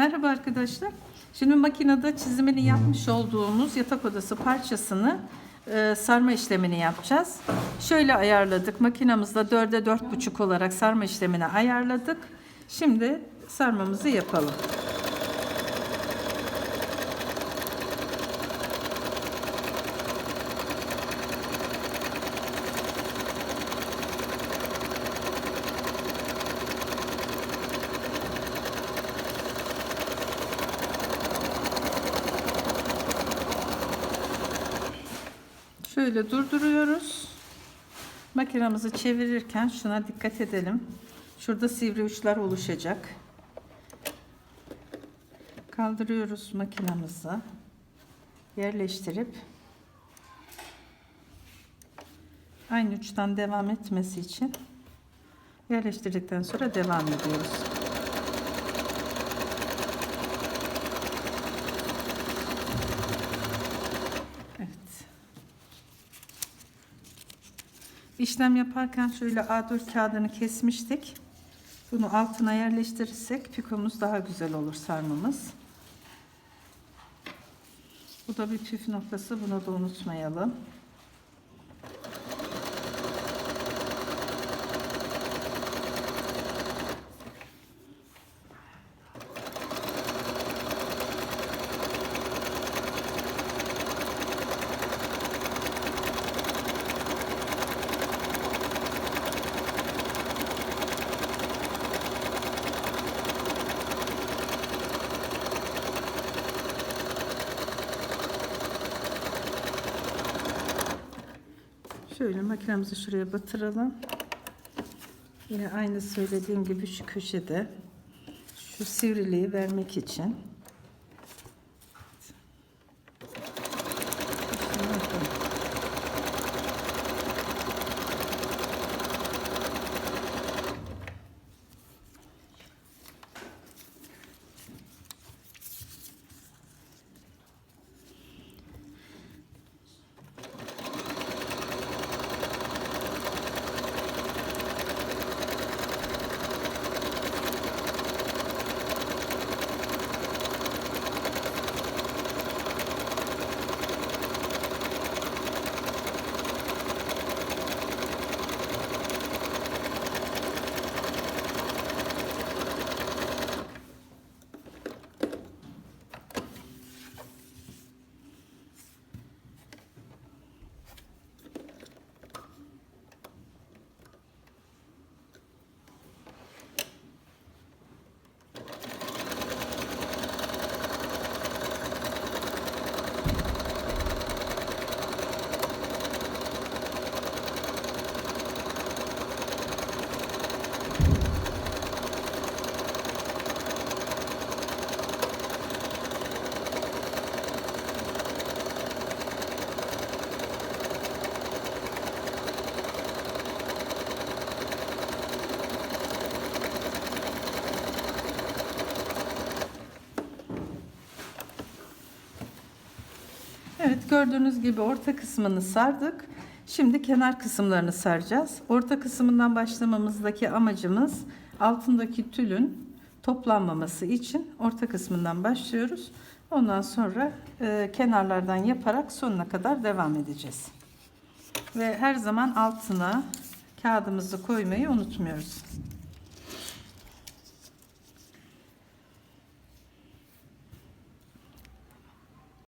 Merhaba arkadaşlar. Şimdi makinede çizimini yapmış olduğumuz yatak odası parçasını e, sarma işlemini yapacağız. Şöyle ayarladık. Makinamızda 4'e 4,5 olarak sarma işlemini ayarladık. Şimdi sarmamızı yapalım. Şöyle durduruyoruz. Makinamızı çevirirken şuna dikkat edelim. Şurada sivri uçlar oluşacak. Kaldırıyoruz makinamızı. Yerleştirip aynı uçtan devam etmesi için yerleştirdikten sonra devam ediyoruz. Evet. İşlem yaparken şöyle A4 kağıdını kesmiştik. Bunu altına yerleştirirsek pikomuz daha güzel olur sarmamız. Bu da bir püf noktası. Bunu da unutmayalım. Şöyle makinemizi şuraya batıralım. Yine aynı söylediğim gibi şu köşede şu sivriliği vermek için. Şunu yapalım. Evet gördüğünüz gibi orta kısmını sardık. Şimdi kenar kısımlarını saracağız. Orta kısmından başlamamızdaki amacımız altındaki tülün toplanmaması için orta kısmından başlıyoruz. Ondan sonra e, kenarlardan yaparak sonuna kadar devam edeceğiz. Ve her zaman altına kağıdımızı koymayı unutmuyoruz.